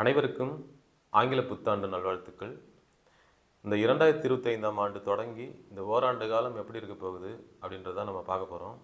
அனைவருக்கும் ஆங்கில புத்தாண்டு நல்வாழ்த்துக்கள். இந்த இரண்டாயிரத்தி இருபத்தைந்தாம் ஆண்டு தொடங்கி இந்த ஓராண்டு காலம் எப்படி இருக்க போகுது அப்படின்றத நம்ம பார்க்க போகிறோம்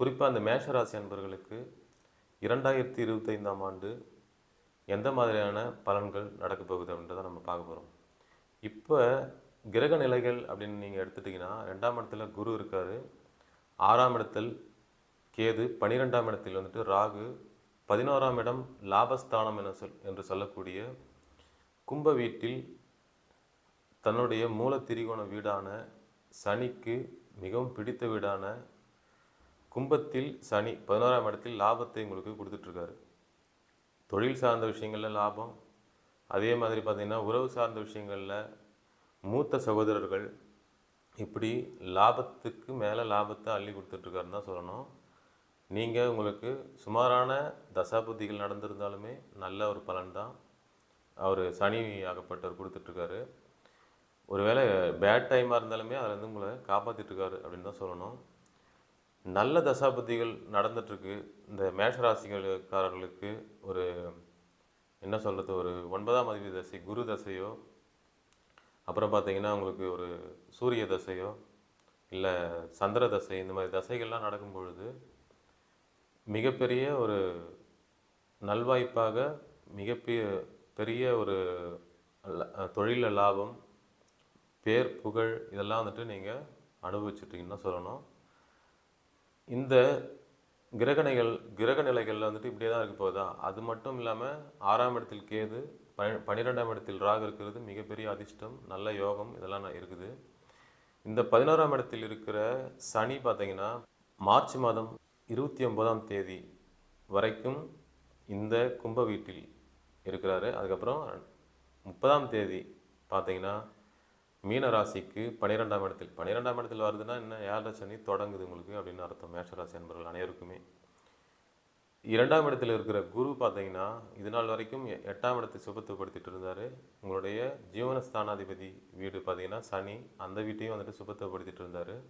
குறிப்பாக இந்த மேஷராசி அன்பர்களுக்கு இரண்டாயிரத்தி இருபத்தைந்தாம் ஆண்டு எந்த மாதிரியான பலன்கள் நடக்க போகுது அப்படின்றத நம்ம பார்க்க போகிறோம் இப்போ கிரக நிலைகள் அப்படின்னு நீங்கள் எடுத்துட்டிங்கன்னா ரெண்டாம் இடத்துல குரு இருக்கார். ஆறாம் இடத்தில் கேது பன்னிரெண்டாம் இடத்தில் வந்துட்டு ராகு பதினோராம் இடம் லாபஸ்தானம் என சொல் என்று சொல்லக்கூடிய கும்ப வீட்டில் தன்னுடைய மூல திரிகோண வீடான சனிக்கு மிகவும் பிடித்த வீடான கும்பத்தில் சனி பதினோராம் இடத்தில் லாபத்தை உங்களுக்கு கொடுத்துட்ருக்காரு. தொழில் சார்ந்த விஷயங்களில் லாபம் அதே மாதிரி பார்த்திங்கன்னா உறவு சார்ந்த விஷயங்களில் மூத்த சகோதரர்கள் இப்படி லாபத்துக்கு மேலே லாபத்தை அள்ளி கொடுத்துட்ருக்காருன்னு தான் சொல்லணும். நீங்கள் உங்களுக்கு சுமாரான தசாபுத்திகள் நடந்திருந்தாலுமே நல்ல ஒரு பலன் தான் அவர் சனி ஆகப்பட்டவர் கொடுத்துட்ருக்காரு. ஒருவேளை பேட் டைமாக இருந்தாலுமே அதுலேருந்து உங்களை காப்பாற்றிட்டுருக்காரு அப்படின்னு தான் சொல்லணும். நல்ல தசாபுத்திகள் நடந்துட்டுருக்கு இந்த மேஷராசிகளுக்காரர்களுக்கு ஒரு என்ன சொல்கிறது ஒரு ஒன்பதாம் அதிபதி தசை குரு தசையோ அப்புறம் பார்த்தீங்கன்னா உங்களுக்கு ஒரு சூரிய தசையோ இல்லை சந்திர தசை இந்த மாதிரி தசைகள்லாம் நடக்கும் பொழுது மிகப்பெரிய ஒரு நல்வாய்ப்பாக மிகப்பெரிய பெரிய ஒரு தொழில லாபம் பேர் புகழ் இதெல்லாம் வந்துட்டு நீங்கள் அனுபவிச்சிட்டிங்கன்னு சொல்லணும். இந்த கிரகணைகள் கிரக நிலைகளில் வந்துட்டு இப்படியே தான் இருக்க போகுதா? அது மட்டும் இல்லாமல் ஆறாம் இடத்தில் கேது பனி பன்னிரெண்டாம் இடத்தில் ராகு இருக்கிறது மிகப்பெரிய அதிர்ஷ்டம் நல்ல யோகம் இதெல்லாம் இருக்குது. இந்த பதினோராம் இடத்தில் இருக்கிற சனி பார்த்தீங்கன்னா மார்ச் மாதம் இருபத்தி ஒன்பதாம் தேதி வரைக்கும் இந்த கும்ப வீட்டில் இருக்கிறாரு. அதுக்கப்புறம் முப்பதாம் தேதி பார்த்தீங்கன்னா மீன ராசிக்கு பன்னிரெண்டாம் இடத்தில். பன்னிரெண்டாம் இடத்தில் வருதுன்னா என்ன? ஏழரை சனி தொடங்குது உங்களுக்கு அப்படின்னு அர்த்தம். மேஷராசி அன்பர்கள் அனைவருக்குமே. இரண்டாம் இடத்தில் இருக்கிற குரு பார்த்தீங்கன்னா இது நாள் வரைக்கும் எ- எட்டாம் இடத்தை சுபத்துவப்படுத்திட்டு இருந்தார். உங்களுடைய ஜீவனஸ்தானாதிபதி வீடு பார்த்தீங்கன்னா சனி அந்த வீட்டையும் வந்துட்டு சுபத்துவப்படுத்திட்டு இருந்தார்.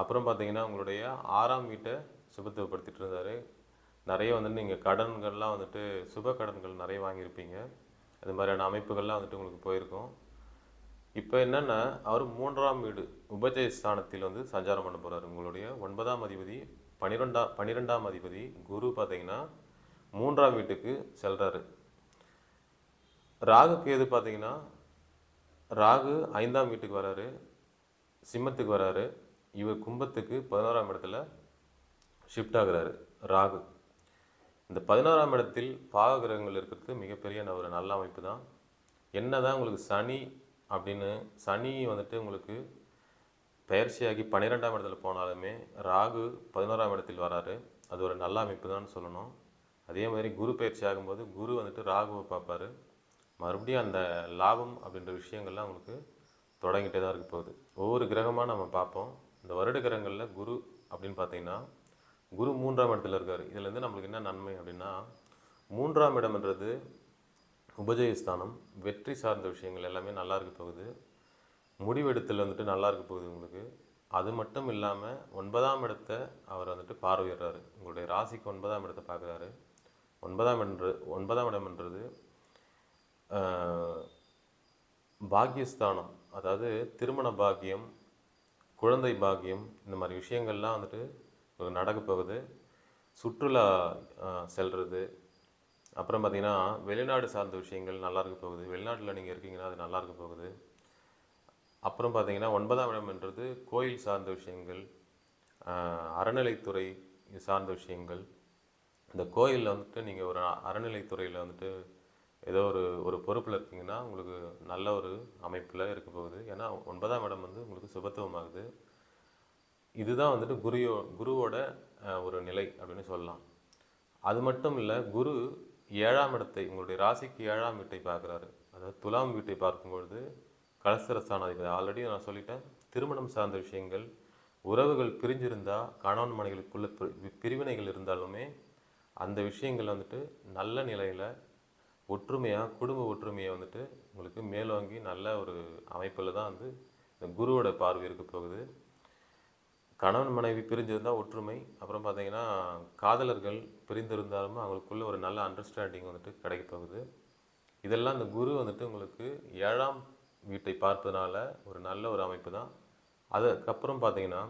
அப்புறம் பார்த்தீங்கன்னா உங்களுடைய ஆறாம் வீட்டை சுபத்துவப்படுத்திட்டு இருந்தார். நிறைய வந்துட்டு நீங்கள் கடன்கள்லாம் வந்துட்டு சுப கடன்கள் நிறைய வாங்கியிருப்பீங்க. அது மாதிரியான அமைப்புகள்லாம் வந்துட்டு உங்களுக்கு போயிருக்கும். இப்போ என்னென்னா அவர் மூன்றாம் வீடு உபஜய ஸ்தானத்தில் வந்து சஞ்சாரம் பண்ண போகிறார் உங்களுடைய ஒன்பதாம் அதிபதி பன்னிரெண்டாம் பன்னிரெண்டாம் அதிபதி குரு பார்த்தீங்கன்னா மூன்றாம் வீட்டுக்கு செல்கிறாரு ராகு கேது பார்த்தீங்கன்னா ராகு ஐந்தாம் வீட்டுக்கு வராரு. சிம்மத்துக்கு வராரு. இவர் கும்பத்துக்கு பதினோராம் இடத்துல ஷிஃப்ட் ஆகுறாரு ராகு. இந்த பதினோராம் இடத்தில் பாக கிரகங்கள் இருக்கிறது மிகப்பெரிய ஒரு நல்ல அமைப்பு தான். என்ன தான் உங்களுக்கு சனி அப்படின்னு சனி வந்துட்டு உங்களுக்கு பயிற்சியாகி பன்னிரெண்டாம் இடத்துல போனாலுமே ராகு பதினோராம் இடத்தில் வராரு. அது ஒரு நல்ல அமைப்பு தான் சொல்லணும். அதே மாதிரி குரு பயிற்சி ஆகும்போது குரு வந்துட்டு ராகுவை பார்ப்பாரு. மறுபடியும் அந்த லாபம் அப்படின்ற விஷயங்கள்லாம் உங்களுக்கு தொடங்கிட்டே தான் இருக்க போகுது. ஒவ்வொரு கிரகமாக நம்ம பார்ப்போம். இந்த வருடகிரகங்களில் குரு அப்படின்னு பார்த்தீங்கன்னா குரு மூன்றாம் இடத்துல இருக்கார். இதுலேருந்து நம்மளுக்கு என்ன நன்மை அப்படின்னா மூன்றாம் இடம்ன்றது உபஜயஸ்தானம் வெற்றி சார்ந்த விஷயங்கள் எல்லாமே நல்லா இருக்க போகுது. முடிவெடுத்தல் வந்துட்டு நல்லா இருக்க போகுது உங்களுக்கு. அது மட்டும் இல்லாமல் ஒன்பதாம் இடத்தை அவர் வந்துட்டு பார்வையிடுறாரு. உங்களுடைய ராசிக்கு ஒன்பதாம் இடத்தை பார்க்குறாரு. ஒன்பதாம் என்று ஒன்பதாம் இடம்ன்றது பாக்கியஸ்தானம். அதாவது திருமண பாக்கியம் குழந்தை பாக்கியம் இந்த மாதிரி விஷயங்கள்லாம் வந்துட்டு நடக்க போகுது. சுற்றுலா செல்வது அப்புறம் பார்த்திங்கன்னா வெளிநாடு சார்ந்த விஷயங்கள் நல்லா இருக்க போகுது. வெளிநாட்டில் நீங்கள் இருக்கீங்கன்னா அது நல்லா இருக்க போகுது. அப்புறம் பார்த்தீங்கன்னா ஒன்பதாம் இடம்ன்றது கோயில் சார்ந்த விஷயங்கள் அறநிலைத்துறை சார்ந்த விஷயங்கள். இந்த கோயிலில் வந்துட்டு நீங்கள் ஒரு அறநிலைத்துறையில் வந்துட்டு ஏதோ ஒரு ஒரு பொறுப்பில் இருக்கீங்கன்னா உங்களுக்கு நல்ல ஒரு அமைப்பில் இருக்க போகுது. ஏன்னா ஒன்பதாம் இடம் வந்து உங்களுக்கு சுபத்துவமாகுது. இதுதான் வந்துட்டு குருயோ குருவோட ஒரு நிலை அப்படின்னு சொல்லலாம். அது மட்டும் இல்லை குரு ஏழாம் இடத்தை உங்களுடைய ராசிக்கு ஏழாம் வீட்டை பார்க்குறாரு. அதாவது துலாம் வீட்டை பார்க்கும்பொழுது கலசரஸ்தானாதிபதி ஆல்ரெடி நான் சொல்லிட்டேன் திருமணம் சார்ந்த விஷயங்கள் உறவுகள் பிரிஞ்சிருந்தால் கணவன் மனைகளுக்குள்ள பிரிவினைகள் இருந்தாலுமே அந்த விஷயங்கள் வந்துட்டு நல்ல நிலையில் ஒற்றுமையாக குடும்ப ஒற்றுமையை வந்துட்டு உங்களுக்கு மேலோங்கி நல்ல ஒரு அமைப்பில் தான் வந்து இந்த குருவோட பார்வை இருக்க போகுது. கணவன் மனைவி பிரிஞ்சிருந்தால் ஒற்றுமை. அப்புறம் பார்த்தீங்கன்னா காதலர்கள் பிரிந்திருந்தாலும் அவங்களுக்குள்ள ஒரு நல்ல அண்டர்ஸ்டாண்டிங் வந்துட்டு கிடைக்க போகுது. இதெல்லாம் இந்த குரு வந்துட்டு உங்களுக்கு ஏழாம் வீட்டை பார்ப்பதனால ஒரு நல்ல ஒரு அமைப்பு தான். அதுக்கப்புறம் பார்த்தீங்கன்னா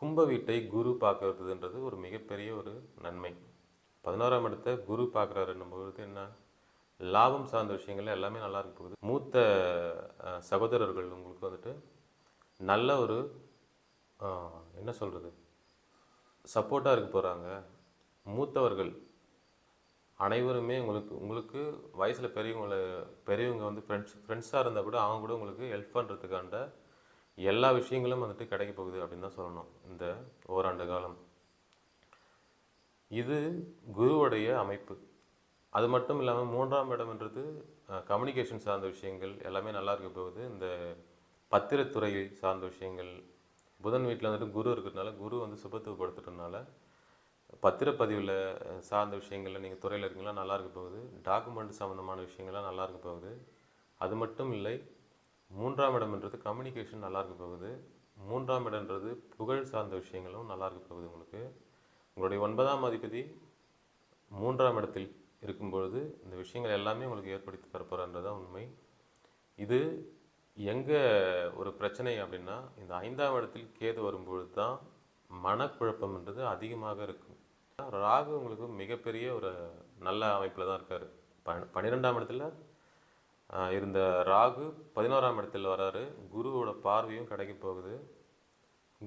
கும்ப வீட்டை குரு பார்க்கறதுன்றது ஒரு மிகப்பெரிய ஒரு நன்மை. பதினோராம் இடத்தை குரு பார்க்குறாருன்னும் பொழுது என்ன? லாபம் சார்ந்த விஷயங்கள் எல்லாமே நல்லா இருக்க போகுது. மூத்த சகோதரர்கள் உங்களுக்கு வந்துட்டு நல்ல ஒரு என்ன சொல்கிறது சப்போர்ட்டாக இருக்க போகிறாங்க மூத்தவர்கள் அனைவருமே உங்களுக்கு உங்களுக்கு வயசில் பெரியவங்கள பெரியவங்க வந்து ஃப்ரெண்ட்ஸ் ஃப்ரெண்ட்ஸாக இருந்தால் கூட அவங்க கூட உங்களுக்கு ஹெல்ப் பண்ணுறதுக்காண்ட எல்லா விஷயங்களும் வந்துட்டு கிடைக்க போகுது அப்படின்னு தான் சொல்லணும். இந்த ஓராண்டு காலம். இது குருவுடைய அமைப்பு. அது மட்டும் இல்லாமல் மூன்றாம் இடம்ன்றது கம்யூனிகேஷன் சார்ந்த விஷயங்கள் எல்லாமே நல்லா இருக்க போகுது. இந்த பத்திரத்துறை சார்ந்த விஷயங்கள் புதன் வீட்டில் வந்துட்டு குரு இருக்கிறதுனால குரு வந்து சுபத்துவப்படுத்துறதுனால பத்திரப்பதிவில் சார்ந்த விஷயங்களில் நீங்கள் துறையில் இருக்கீங்களா நல்லா இருக்க போகுது. டாக்குமெண்ட் சம்மந்தமான விஷயங்கள்லாம் நல்லா இருக்க போகுது. அது மட்டும் இல்லை மூன்றாம் இடம்ன்றது கம்யூனிகேஷன் நல்லா இருக்க போகுது. மூன்றாம் இடம்ன்றது புகழ் சார்ந்த விஷயங்களும் நல்லா இருக்க போகுது உங்களுக்கு. உங்களுடைய ஒன்பதாம் அதிபதி மூன்றாம் இடத்தில் இருக்கும்பொழுது இந்த விஷயங்கள் எல்லாமே உங்களுக்கு ஏற்படுத்தி தரப்போறன்றது தான் உண்மை. இது எங்கே ஒரு பிரச்சனை அப்படின்னா இந்த ஐந்தாம் இடத்தில் கேது வரும்பொழுது தான் மனக்குழப்பம்ன்றது அதிகமாக இருக்கும். ராகு உங்களுக்கு மிகப்பெரிய ஒரு நல்ல அமைப்பில் தான் இருக்கார். ப பன்னிரெண்டாம் இடத்துல இருந்த ராகு பதினோராம் இடத்தில் வராரு. குருவோட பார்வையும் கிடைக்க போகுது.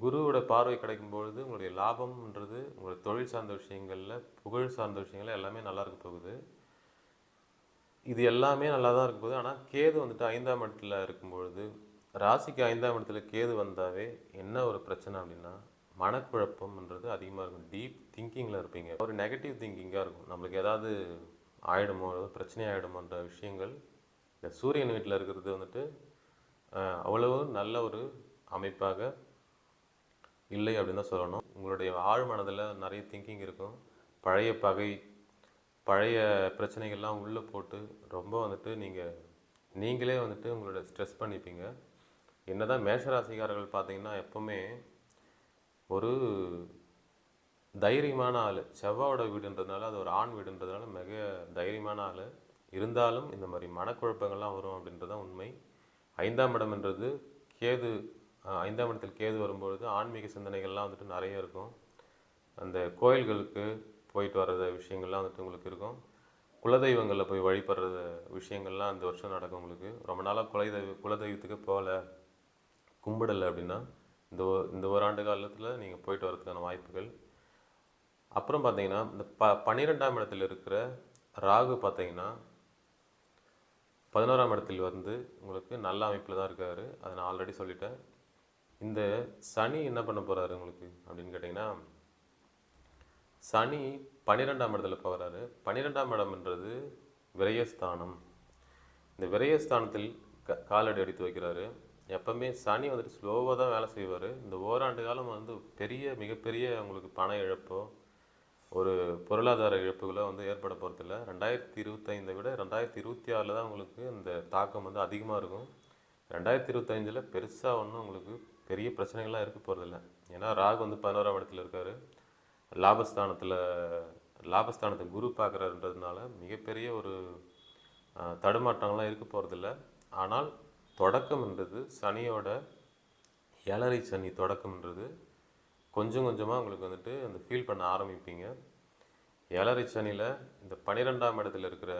குருவோட பார்வை கிடைக்கும் பொழுது உங்களுடைய லாபம்ன்றது உங்களுடைய தொழில் சார்ந்த விஷயங்களில் புகழ் சார்ந்த விஷயங்கள் எல்லாமே நல்லா இருக்க போகுது. இது எல்லாமே நல்லா தான் இருக்க போகுது. ஆனால் கேது வந்துட்டு ஐந்தாம் இடத்துல இருக்கும்பொழுது ராசிக்கு ஐந்தாம் இடத்துல கேது வந்தாவே என்ன ஒரு பிரச்சனை அப்படின்னா மனக்குழப்பம்ன்றது அதிகமாக இருக்கும். டீப் திங்கிங்கில் இருப்பீங்க. ஒரு நெகட்டிவ் திங்கிங்காக இருக்கும். நம்மளுக்கு ஏதாவது ஆயிடுமோ ஏதாவது பிரச்சனை ஆகிடுமோன்ற விஷயங்கள் இந்த சூரியன் வீட்டில் இருக்கிறது வந்துட்டு அவ்வளவு நல்ல ஒரு அமைப்பாக இல்லை அப்படின்னு தான் சொல்லணும். உங்களுடைய ஆழ் மனதில் நிறைய திங்கிங் இருக்கும். பழைய பகை பழைய பிரச்சனைகள்லாம் உள்ளே போட்டு ரொம்ப வந்துட்டு நீங்கள் நீங்களே வந்துட்டு உங்களோட ஸ்ட்ரெஸ் பண்ணிப்பீங்க. என்ன தான் மேஷராசிக்காரர்கள் பார்த்தீங்கன்னா எப்போவுமே ஒரு தைரியமான ஆள். செவ்வாவோட வீடுன்றதுனால அது ஒரு ஆண் வீடுன்றதுனால மிக தைரியமான ஆள். இருந்தாலும் இந்த மாதிரி மனக்குழப்பங்கள்லாம் வரும் அப்படின்றது தான் உண்மை. ஐந்தாம் இடம்ன்றது கேது ஐந்தாம் இடத்தில் கேது வரும்பொழுது ஆன்மீக சிந்தனைகள்லாம் வந்துட்டு நிறைய இருக்கும். அந்த கோயில்களுக்கு போயிட்டு வர்றது விஷயங்கள்லாம் வந்துட்டு உங்களுக்கு இருக்கும். குலதெய்வங்களில் போய் வழிபடுற விஷயங்கள்லாம் இந்த வருஷம் நடக்கும் உங்களுக்கு. ரொம்ப நாளாக குலதெய்வ குலதெய்வத்துக்கு போகல. கும்பிடலை அப்படின்னா இந்த இந்த ஒரு ஆண்டு காலத்தில் நீங்கள் போயிட்டு வரதுக்கான வாய்ப்புகள். அப்புறம் பார்த்தீங்கன்னா இந்த ப பன்னிரெண்டாம் இடத்துல இருக்கிற ராகு பார்த்தீங்கன்னா பதினோராம் இடத்தில் வந்து உங்களுக்கு நல்ல அமைப்பில் தான் இருக்கார். அதை நான் ஆல்ரெடி சொல்லிட்டேன். இந்த சனி என்ன பண்ண போகிறாரு உங்களுக்கு அப்படின்னு கேட்டிங்கன்னா சனி பன்னிரெண்டாம் இடத்துல போகிறாரு பன்னிரெண்டாம் இடம்ன்றது விரயஸ்தானம். இந்த விரயஸ்தானத்தில் க காலடி அடித்து வைக்கிறாரு. எப்பவுமே சனி வந்துட்டு ஸ்லோவாக தான் வேலை செய்வார். இந்த ஓராண்டு காலம் வந்து பெரிய மிகப்பெரிய உங்களுக்கு பண இழப்போ ஒரு பொருளாதார இழப்புகளோ வந்து ஏற்பட போகிறதில்ல ரெண்டாயிரத்தி இருபத்தைந்தை விட ரெண்டாயிரத்தி இருபத்தி ஆறில் தான் உங்களுக்கு இந்த தாக்கம் வந்து அதிகமாக இருக்கும். ரெண்டாயிரத்தி இருபத்தஞ்சில் பெருசாக ஒன்றும் உங்களுக்கு பெரிய பிரச்சனைகள்லாம் இருக்க போகிறதில்ல ஏன்னா ராகு வந்து பதினோராம் இடத்துல இருக்கார். லாபஸ்தானத்தில் லாபஸ்தானத்தை குரு பார்க்குறாருன்றதுனால மிகப்பெரிய ஒரு தடுமாற்றங்கள்லாம் இருக்க போகிறதில்ல ஆனால் தொடக்கம்ன்றது சனியோட ஏழரை சனி தொடக்கம்ன்றது கொஞ்சம் கொஞ்சமாக உங்களுக்கு வந்துட்டு அந்த ஃபீல் பண்ண ஆரம்பிப்பீங்க. ஏழரை சனியில் இந்த பன்னிரெண்டாம் இடத்துல இருக்கிற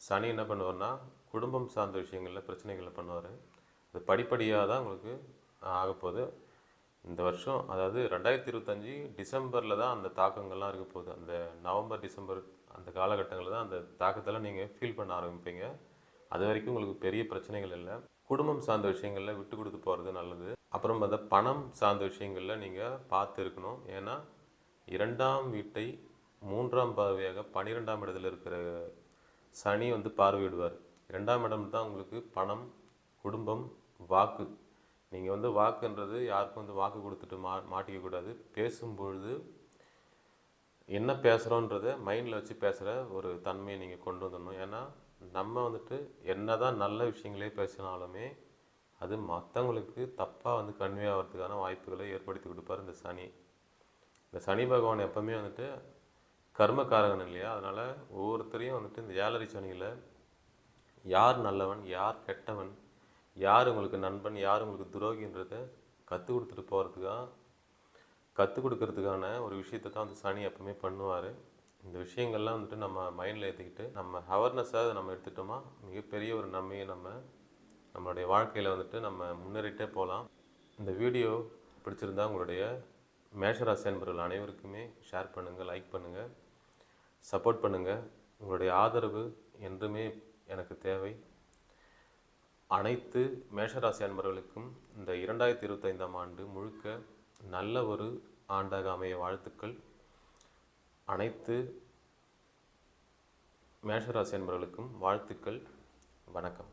சனி என்ன பண்ணுவார்னா குடும்பம் சார்ந்த விஷயங்களில் பிரச்சனைகளை பண்ணுவார். அது படிப்படியாக தான் உங்களுக்கு ஆகப்போகுது. இந்த வருஷம் அதாவது ரெண்டாயிரத்தி இருபத்தஞ்சி டிசம்பரில் தான் அந்த தாக்கங்கள்லாம் இருக்க போகுது. அந்த நவம்பர் டிசம்பர் அந்த காலகட்டங்களில் தான் அந்த தாக்கத்தெல்லாம் நீங்கள் ஃபீல் பண்ண ஆரம்பிப்பீங்க. அது வரைக்கும் உங்களுக்கு பெரிய பிரச்சனைகள் இல்லை. குடும்பம் சார்ந்த விஷயங்களில் விட்டு கொடுத்து போகிறது நல்லது. அப்புறம் அந்த பணம் சார்ந்த விஷயங்களில் நீங்கள் பார்த்து இருக்கணும். ஏன்னா இரண்டாம் வீட்டை மூன்றாம் பார்வையாக பன்னிரெண்டாம் இடத்துல இருக்கிற சனி வந்து பார்வையிடுவார். இரண்டாம் இடம் தான் உங்களுக்கு பணம் குடும்பம் வாக்கு. நீங்கள் வந்து வாக்குன்றது யாருக்கும் வந்து வாக்கு கொடுத்துட்டு மா மாட்டிக்கக்கூடாது பேசும்பொழுது என்ன பேசுகிறோன்றத மைண்டில் வச்சு பேசுகிற ஒரு தன்மையை நீங்கள் கொண்டு வந்துடணும். ஏன்னா நம்ம வந்துட்டு என்ன தான் நல்ல விஷயங்களே பேசினாலுமே அது மற்றவங்களுக்கு தப்பாக வந்து கன்வே ஆகிறதுக்கான வாய்ப்புகளை ஏற்படுத்தி கொடுப்பார் இந்த சனி. இந்த சனி பகவான் எப்பவுமே வந்துட்டு கர்மக்காரகன் இல்லையா? அதனால் ஒவ்வொருத்தரையும் வந்துட்டு இந்த ஏழரை சனியில் யார் நல்லவன் யார் கெட்டவன் யார் உங்களுக்கு நண்பன் யார் உங்களுக்கு துரோகின்றதை கற்றுக் கொடுத்துட்டு போகிறதுக்காக கற்றுக் கொடுக்கறதுக்கான ஒரு விஷயத்தை தான் வந்து சனி எப்பவுமே பண்ணுவார். இந்த விஷயங்கள்லாம் வந்துட்டு நம்ம மைண்டில் ஏற்றிக்கிட்டு நம்ம அவேர்னஸாக அதை நம்ம எடுத்துட்டோமா மிகப்பெரிய ஒரு நன்மையை நம்ம நம்மளுடைய வாழ்க்கையில் வந்துட்டு நம்ம முன்னேறிட்டே போகலாம். இந்த வீடியோ பிடிச்சிருந்தா உங்களுடைய மேஷராசி அன்பர்கள் அனைவருக்குமே ஷேர் பண்ணுங்கள் லைக் பண்ணுங்கள் சப்போர்ட் பண்ணுங்கள் உங்களுடைய ஆதரவு என்றுமே எனக்கு தேவை. அனைத்து மேஷராசி அன்பர்களுக்கும் இந்த இரண்டாயிரத்தி இருபத்தைந்தாம் ஆண்டு முழுக்க நல்ல ஒரு ஆண்டாக அமைய வாழ்த்துக்கள். அனைத்து மேஷராசி அன்பர்களுக்கும் வாழ்த்துக்கள். வணக்கம்.